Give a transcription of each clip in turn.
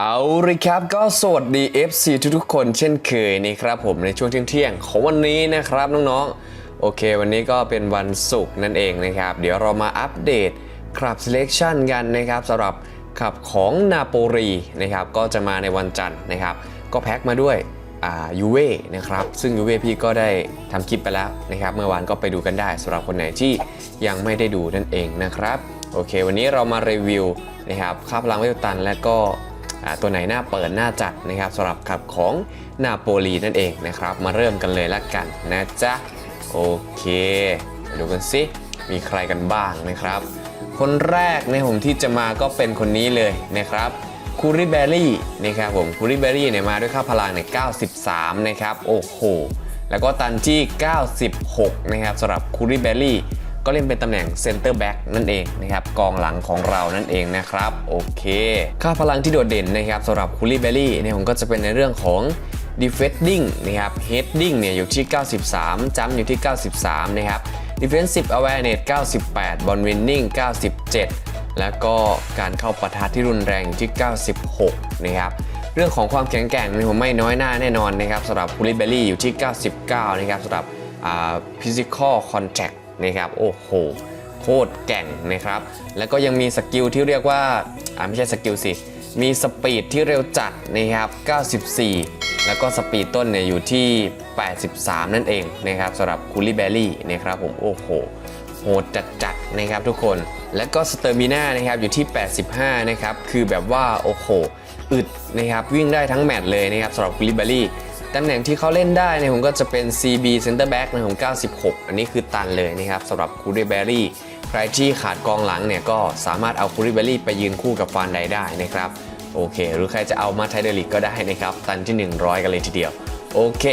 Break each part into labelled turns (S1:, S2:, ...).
S1: เอาเลยครับก็สวัสดี FC ทุกๆคนเช่นเคยนะครับผมในช่วงเที่ยงๆของวันนี้นะครับน้องๆ โอเค วันนี้ก็เป็นวันศุกร์นั่นเองนะครับ เดี๋ยวเรามาอัปเดตครับ selection กันนะครับสำหรับขับของนาโปลีนะครับก็จะมาในวันจันทร์นะครับ ก็แพ็คมาด้วยอ่ายูเว่นะครับซึ่งยูเว่พี่ก็ได้ทำคลิปไปแล้วนะครับ เมื่อวานก็ไปดูกันได้สำหรับคนไหนที่ยังไม่ได้ดูนั่นเองนะครับ โอเค วันนี้เรามารีวิวนะครับคาพลังเวลตันและก็ ตัวไหนหน้าเปิดหน้าจัดนะครับสำหรับขับของนาโปลีนั่นเองนะครับ มาเริ่มกันเลยละกันนะจ๊ะ โอเคมาดูกันสิมีใครกันบ้างนะครับ คนแรกในผมที่จะมาก็เป็นคนนี้เลยนะครับคูริเบอรี่นะครับผมคูริเบอรี่เนี่ยมาด้วยค่าพลังเนี่ย93 นะครับ โอ้โห แล้วก็ตันที่96 นะครับสำหรับคูริเบอรี่ ก็เล่นเป็นตำแหน่งเซนเตอร์แบ็กนั่นเองนะครับกองหลังของเรานั่นเองนะครับโอเค ค่าพลังที่โดดเด่นนะครับสำหรับคูลี่เบลลี่เนี่ยผมก็จะเป็นในเรื่องของ defending นะครับ heading เนี่ยอยู่ที่ 93จัมอยู่ที่ 93 นะครับ defensive awareness 98 ball winning 97 แล้วก็การเข้าปะทะที่รุนแรงอยู่ที่ 96 นะครับ เรื่องของความแข็งแกร่งเนี่ยผมไม่น้อยหน้าแน่นอนนะครับสำหรับคูลิเบลลี่อยู่ที่ 99 นะครับสำหรับ physical contact นะครับโอ้โหโคตรแก่งนะครับ แล้วก็ยังมีสกิลที่เรียกว่าอ่าไม่ใช่สกิลสิมีสปีดที่เร็วจัดนะครับ94 แล้วก็สปีดต้นเนี่ยอยู่ที่ 83 นั่นเองนะครับสำหรับคูลิเบลลี่นะครับผมโอ้โหโหดจัดๆนะครับทุกคน แล้วก็สเตอร์มิน่านะครับอยู่ที่ 85 นะครับ คือแบบว่า โอ้โห อึดนะครับ วิ่งได้ทั้งแมตช์เลยนะครับสำหรับคูลิเบลลี่ ตำแหน่งที่เขาเล่นได้เนี่ยผมก็จะเป็น CB Center Back นะผม96 อันนี้คือตันเลยนะครับสำหรับคูริเบอรี่ใครที่ขาดกองหลังเนี่ยก็สามารถเอาคูริเบอรี่ไปยืนคู่กับฟานไดได้นะครับโอเค หรือใครจะเอามาไทเดลิกก็ได้นะครับ ตันที่ 100 กันเลยทีเดียว โอเค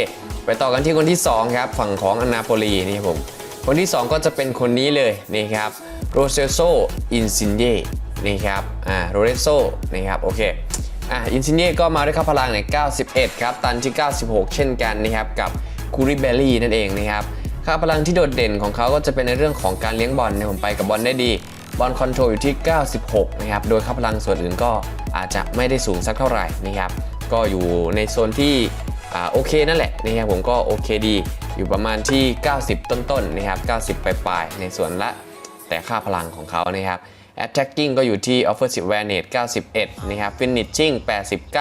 S1: ไปต่อกันที่คนที่ 2 ครับ ฝั่งของอนาโปลีนี่ผม คนที่ 2 ก็จะเป็นคนนี้เลยนี่ครับโรเซโซอินซินเยนี่ครับอ่าโรเซโซนี่ครับโอเค อะอินซิเน่ก็มาด้วยค่าพลังเนี่ย91 ครับ ตันที่ 96 เช่นกันนะครับกับคูริเบลลี่นั่นเองนะครับค่าพลังที่โดดเด่นของเขาก็จะเป็นในเรื่องของการเลี้ยงบอลเนี่ยผมไปกับบอลได้ดี บอลคอนโทรลอยู่ที่ 96 นะครับ โดยค่าพลังส่วนอื่นก็อาจจะไม่ได้สูงสักเท่าไหร่นะครับ ก็อยู่ในโซนที่อ่าโอเคนั่นแหละนะครับผมก็โอเคดี อยู่ประมาณที่ 90 ต้นๆนะครับ 90 ปลายๆในส่วนละแต่ค่าพลังของเขานะครับ attacking ก็อยู่ที่ offensive awareness 91 นะครับ finishing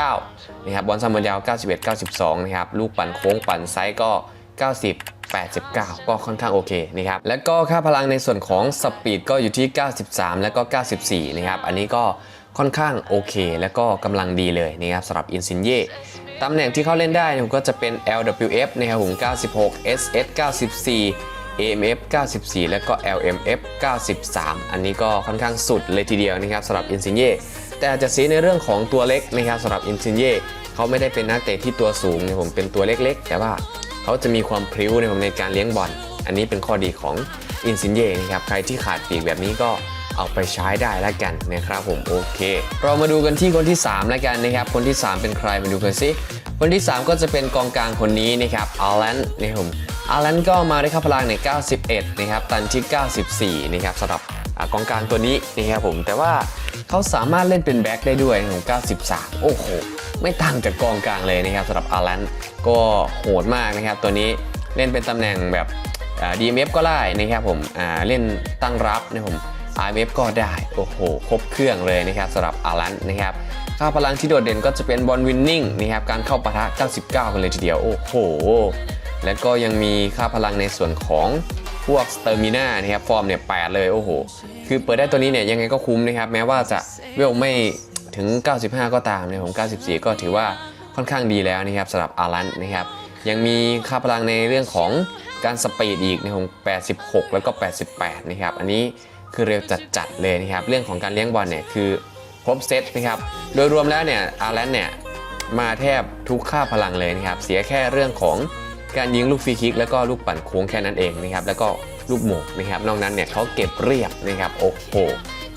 S1: 89 นะครับ บอลซัมบอลยาว 91 92 นะครับ ลูกปั่นโค้งปั่นไซส์ก็ 90 89 ก็ค่อนข้างโอเคนะครับ แล้วก็ค่าพลังในส่วนของสปีดก็อยู่ที่ 93 แล้วก็ 94 นะครับ อันนี้ก็ค่อนข้างโอเค แล้วก็กำลังดีเลยนะครับสำหรับอินซินเย่ตำแหน่งที่เขาเล่นได้เนี่ยก็จะเป็น LWF นะครับผม96 SS 94 AMF 94 แล้วก็ LMF 93 อันนี้ก็ค่อนข้างสุดเลยทีเดียวนะครับสำหรับอินซินเย่แต่อาจจะเสียในเรื่องของตัวเล็กนะครับสำหรับอินซินเย่เขาไม่ได้เป็นนักเตะที่ตัวสูงนะผมเป็นตัวเล็กๆ แต่ว่าเขาจะมีความพริ้วในผมในการเลี้ยงบอลอันนี้เป็นข้อดีของอินซินเย่นะครับใครที่ขาดปีกแบบนี้ก็เอาไปใช้ได้แล้วกันนะครับผมโอเค เรามาดูกันที่คนที่3แล้วกันนะครับ คนที่ 3 เป็นใครมาดูกันสิคนที่ 3 ก็จะเป็นกองกลางคนนี้นะครับอารันนะครับผม อารันก็มาได้ค่าพลังใน 91 นะครับ ตันที่ 94 นะครับสำหรับอกองกลางตัวนี้นะครับผม แต่ว่าเขาสามารถเล่นเป็นแบ็คได้ด้วยของ 93 โอ้โห ไม่ต่างจากกองกลางเลยนะครับสำหรับอารันก็โหดมากนะครับ ตัวนี้เล่นเป็นตำแหน่งแบบอ่า DMF ก็ได้นะครับผมอ่าเล่นตั้งรับนะผม IMF ก็ได้ โอ้โห ครบเครื่องเลยนะครับสำหรับอารันนะครับค่าพลังที่โดดเด่นก็จะเป็นบอลวินนิ่งนะครับ การเข้าปะทะ 99 กันเลยทีเดียว โอ้โห แล้วก็ยังมีค่าพลังในส่วนของพวกสเตอร์มิน่านะครับฟอร์มเนี่ยแเลยโอ้โห คือเปิดได้ตัวนี้เนี่ยยังไงก็คุ้มนะครับ แม้ว่าจะเวลไม่ถึง 95 ก็ตามนะครับผม 94 ก็ถือว่าค่อนข้างดีแล้วนะครับสำหรับอารันนะครับ ยังมีค่าพลังในเรื่องของการสปีดอีกนะครับผม86 แล้วก็ 88 นะครับ อันนี้คือเร็วจัดๆเลยนะครับ เรื่องของการเลี้ยงบอลเนี่ยคือครบเซตนะครับ โดยรวมแล้วเนี่ยอารันเนี่ยมาแทบทุกค่าพลังเลยนะครับ เสียแค่เรื่องของ การยิงลูกฟรีคิกแล้วก็ลูกปั่นโค้งแค่นั้นเองนะครับแล้วก็ลูกหมกนะครับนอกนั้นเนี่ยเขาเก็บเรียบนะครับโอ้โห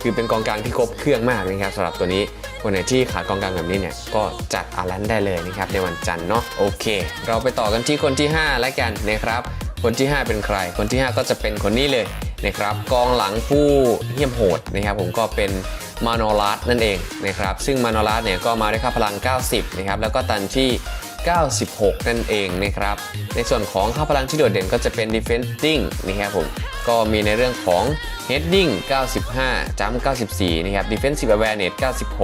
S1: คือเป็นกองกลางที่ครบเครื่องมากนะครับสำหรับตัวนี้คนไหนที่ขาดกองกลางแบบนี้เนี่ยก็จัดอารันได้เลยนะครับในวันจันทร์เนาะโอเค เราไปต่อกันที่คนที่ 5 แล้วกันนะครับ คนที่ 5 เป็นใคร คนที่ 5 ก็จะเป็นคนนี้เลยนะครับกองหลังผู้เหี้ยมโหดนะครับผมก็เป็นมาโนลัสนั่นเองนะครับซึ่งมาโนลัสเนี่ยก็มาด้วยค่าพลัง 90นะครับแล้วก็ตันที่ 96 นั่นเองนะครับ ในส่วนของค่าพลังที่โดดเด่นก็จะเป็น defending นะครับผม ก็มีในเรื่องของ heading 95 jump 94 นะครับ defensive awareness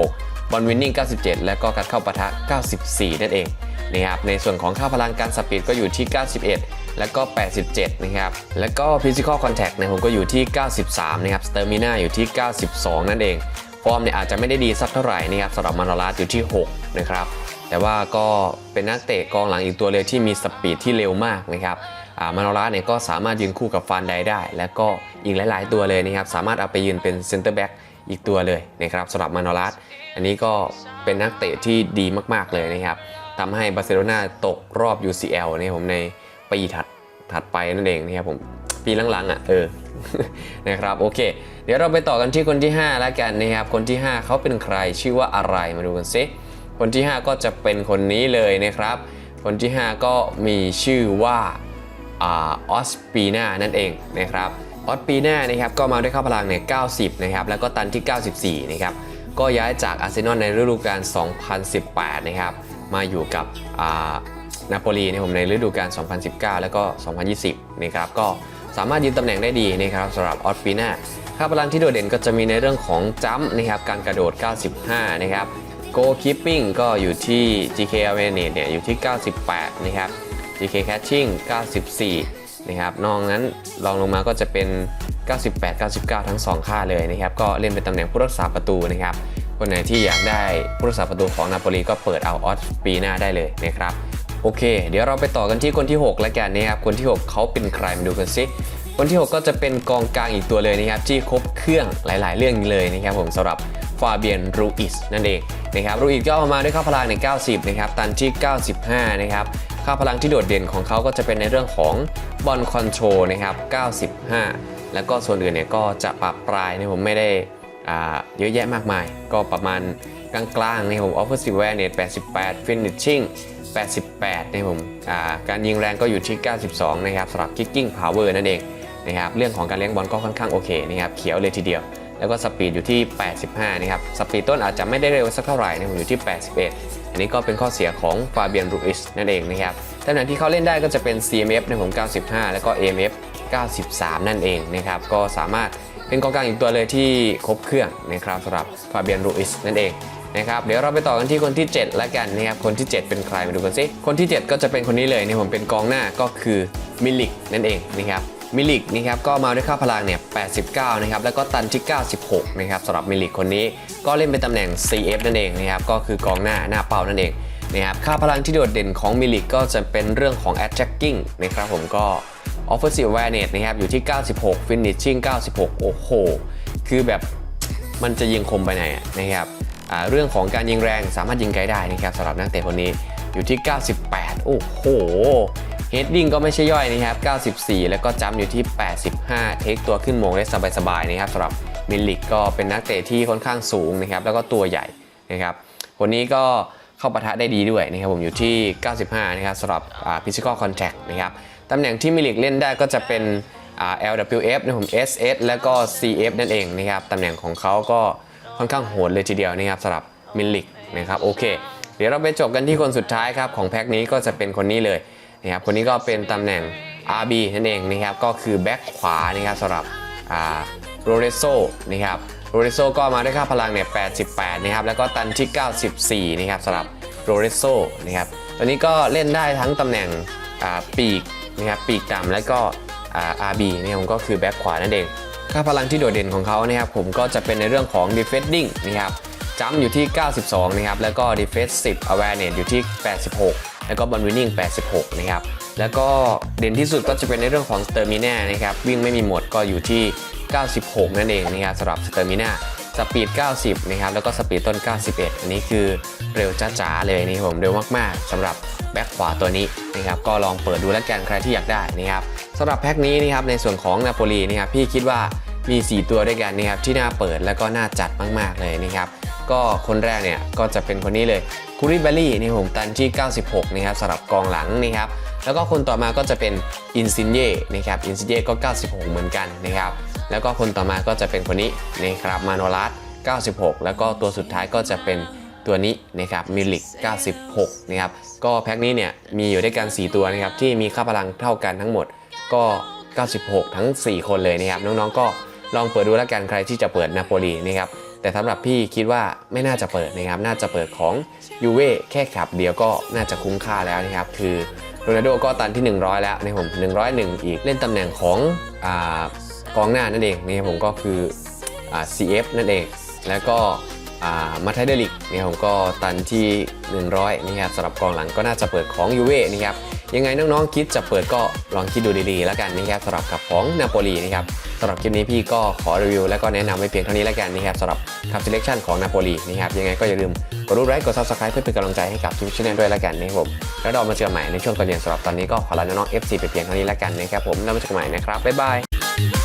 S1: 96บอลวินนิ่ง97 แล้วก็การเข้าปะทะ 94 นั่นเองนะครับ ในส่วนของค่าพลังการสปีดก็อยู่ที่ 91แล้วก็ 87 นะครับ แล้วก็ physical contact นี่ยผมก็อยู่ที่ 93 นะครับ stamina อยู่ที่ 92 นั่นเอง ฟอร์มเนี่ยอาจจะไม่ได้ดีสักเท่าไหร่นะครับสำหรับมานารัสอยู่ที่ 6 นะครับ แต่ว่าก็เป็นนักเตะกองหลังอีกตัวเลยที่มีสปีดที่เร็วมากนะครับอ่ามานารัสเนี่ยก็สามารถยืนคู่กับฟานไดได้ แล้วก็อีกหลาย ๆ ตัวเลยนะครับสามารถเอาไปยืนเป็นเซนเตอร์แบ็กอีกตัวเลยนะครับสำหรับมานารัสอันนี้ก็เป็นนักเตะที่ดีมากๆเลยนะครับทำให้บาร์เซโลนาตกรอบ UCL เนี่ผมในปีถัดถัดไปนั่นเองนะครับผมปีหลังๆอะเออนะครับโอเค เดี๋ยวเราไปต่อกันที่คนที่ 5 แล้วกันนะครับคนที่ 5เขาเป็นใครชื่อว่าอะไรมาดูกันซิ คนที่ 5 ก็จะเป็นคนนี้เลยนะครับ คนที่ 5 ก็มีชื่อว่าออสปีนานั่นเองนะครับออสปีนานะครับก็มาด้วยค่าพลังเนี่ย90 นะครับ แล้วก็ตันที่ 94 นะครับ ก็ย้ายจากอาร์เซนอลในฤดูกาล 2018 นะครับ มาอยู่กับนาโปลีในผมในฤดูกาล 2019 แล้วก็ 2020 นะครับ ก็สามารถยืนตำแหน่งได้ดีนะครับสำหรับออสปีนาค่าพลังที่โดดเด่นก็จะมีในเรื่องของจัมป์นะครับ การกระโดด 95 นะครับ โกคีปปิ้งก็อยู่ที่ GK awareness เนี่ยอยู่ที่ 98 นะครับ GK catching 94 นะครับ นอกนั้นรองลงมาก็จะเป็น 98 99 ทั้ง 2 ค่าเลยนะครับ ก็เล่นเป็นตำแหน่งผู้รักษาประตูนะครับ คนไหนที่อยากได้ผู้รักษาประตูของนาโปลีก็เปิดเอาออสปีหน้าได้เลยนะครับ โอเค เดี๋ยวเราไปต่อกันที่คนที่ 6 แล้วกันนะครับ คนที่ 6 เขาเป็นใครมาดูกันซิคนที่ 6 ก็จะเป็นกองกลางอีกตัวเลยนะครับที่ครบเครื่องหลาย ๆ เรื่องเลยนะครับผมสำหรับาเบียนรูอิสนั่นเองนะครับรูอิสก็เอามาด้วยค่าพลังใน 90 นะครับ ตันที่ 95 นะครับค่าพลังที่โดดเด่นของเขาก็จะเป็นในเรื่องของบอลคอนโทรลนะครับ 95 แล้วก็ส่วนอื่นเนี่ยก็จะปรับปลายนะผมไม่ได้เยอะแยะมากมาย ก็ประมาณกลางๆนะผม offensive awareness 88 finishing 88นะผมาการยิงแรงก็อยู่ที่ 92 นะครับสำหรับ kicking power นั่นเองนะครับเรื่องของการเลี้ยงบอลก็ค่อนข้างโอเคนะครับเขียวเลยทีเดียว แล้วก็สปีดอยู่ที่ 85 นะครับ สปีดต้นอาจจะไม่ได้เร็วสักเท่าไหร่นะผมอยู่ที่ 81 อันนี้ก็เป็นข้อเสียของฟาเบียนรูอิสนั่นเองนะครับตำแหน่งที่เขาเล่นได้ก็จะเป็น CMF ในผม 95 แล้วก็ AMF 93 นั่นเองนะครับ ก็สามารถเป็นกองกลางอีกตัวเลยที่ครบเครื่องนะครับสำหรับฟาเบียนรูอิสนั่นเองนะครับเดี๋ยวเราไปต่อกันที่คนที่ 7 แล้วกันนะครับคนที่ 7 เป็นใครมาดูกันสิคนที่ 7 ก็จะเป็นคนนี้เลยนี่ผมเป็นกองหน้าก็คือมิลิกนั่นเองนะครับ มิลิกนะครับก็มาด้วยค่าพลังเนี่ย 89 นะครับ แล้วก็ตันที่ 96 นะครับสำหรับมิลิกคนนี้ก็เล่นเป็นตำแหน่ง CF นั่นเองนะครับ ก็คือกองหน้าหน้าเป้านั่นเองนะครับค่าพลังที่โดดเด่นของมิลิกก็จะเป็นเรื่องของ attacking นะครับผมก็ offensive awareness นะครับอยู่ที่ 96 finishing 96 โอ้โห คือแบบมันจะยิงคมไปไหนะนะครับเรื่องของการยิงแรงสามารถยิงไกลได้นะครับสำหรับนักเตะคนนี้อยู่ที่ 98 โอ้โห เฮดดิ้งก็ไม่ใช่ย่อยนะครับ 94 แล้วก็จัมอยู่ที่ 85 เทคตัวขึ้นโมงได้สบายๆนะครับสำหรับมิลลิกก็เป็นนักเตะที่ค่อนข้างสูงนะครับแล้วก็ตัวใหญ่นะครับคนนี้ก็เข้าปะทะได้ดีด้วยนะครับผมอยู่ที่ 95 นะครับสำหรับอ่า physical contact นะครับตำแหน่งที่มิลลิกเล่นได้ก็จะเป็น LWF นะผม SS แล้วก็ CF นั่นเองนะครับตำแหน่งของเขาก็ค่อนข้างโหดเลยทีเดียวนะครับสำหรับมิลลิกนะครับโอเค เดี๋ยวเราไปจบกันที่คนสุดท้ายครับของแพ็คนี้ก็จะเป็นคนนี้เลย นะครับคนนี้ก็เป็นตำแหน่ง RB นั่นเองนะครับก็คือแบ็คขวานะครับสำหรับโรเรโซนะครับโรเรโซก็มาด้วยค่าพลังเนี่ย88 นะครับ แล้วก็ตันที่ 94 นะครับสำหรับโรเรโซนะครับตัวนี้ก็เล่นได้ทั้งตำแหน่งปีกนะครับปีกต่ำแล้วก็อา RB นะครับผมก็คือแบ็คขวานั่นเอง ค่าพลังที่โดดเด่นของเขานะครับผมก็จะเป็นในเรื่องของ defending นะครับจัมป์อยู่ที่ 92 นะครับ แล้วก็ defensive awareness อยู่ที่ 86 แล้วก็บอลวินนิ่ง 86 นะครับ แล้วก็เด่นที่สุดก็จะเป็นในเรื่องของสเตอร์มิน่านะครับ วิ่งไม่มีหมดก็อยู่ที่ 96 นั่นเองนะครับสำหรับสเตอร์มิน่าสปีด 90 นะครับ แล้วก็สปีดต้น 91 อันนี้คือเร็วจ้าๆเลยนี่ผมเร็วมากๆสำหรับแบ็คขวาตัวนี้นะครับ ก็ลองเปิดดูแล้วกันใครที่อยากได้นะครับสำหรับแพ็คนี้นะครับในส่วนของนาโปลีนะครับพี่คิดว่ามี 4 ตัวด้วยกันนะครับที่น่าเปิดแล้วก็น่าจัดมาก ๆ เลยนะครับ ก็คนแรกเนี่ยก็จะเป็นคนนี้เลยคูริเบลลี่นี่ผมตันที่96นะครับสำหรับกองหลังนะครับแล้วก็คนต่อมาก็จะเป็นอินซินเย่นะครับอินซินเย่ก็ 96 เหมือนกันนะครับแล้วก็คนต่อมาก็จะเป็นคนนี้นะครับมาโนรัส96 แล้วก็ตัวสุดท้ายก็จะเป็นตัวนี้นะครับมิลิก 96 นะครับ ก็แพ็คนี้เนี่ยมีอยู่ด้วยกัน 4 ตัวนะครับที่มีค่าพลังเท่ากันทั้งหมดก็ 96 ทั้ง 4 คนเลยนะครับน้องๆก็ลองเปิดดูแล้วกันใครที่จะเปิดนาโปลีนะครับ แต่สำหรับพี่คิดว่าไม่น่าจะเปิดนะครับ น่าจะเปิดของยูเว่แค่ขับเดียวก็น่าจะคุ้มค่าแล้วนะครับ คือโรนัลโดก็ตันที่ 100 แล้วนะครับผม101 อีกเล่นตำแหน่งของอกองหน้านั่นเองนะครับผมก็คืออ CF นั่นเอง แล้วก็อ่ามาไทเดลิกนะครับผมก็ตันที่ 100นะครับสำหรับกองหลังก็น่าจะเปิดของยูเว่นะครับยังไงน้องๆคิดจะเปิดก็ลองคิดดูดีๆ แล้วกันนะครับสำหรับกับของนาโปลีนะครับำหรับคลิปนี้พี่ก็ขอรีวิว และก็แนะนำไว้เพียงเท่านี้แล้วกันนะครับสำหรับคัพเซเลคชั่นของนาโปลีนะครับยังไงก็อย่าลืมกดรูปไลค์กดซับสไครป์เพื่อเป็นกำลังใจให้กับทุกช่องด้วยแล้วกันนะครับผมแล้วเรามาเจอกันใหม่ในช่วงตอนเย็นสำหรับตอนนี้ก็ขอลาน้องๆ FC ไปเพียงเท่านี้แล้วกันนะครับผมแล้วมาเจอกันใหม่นะครับบ๊ายบาย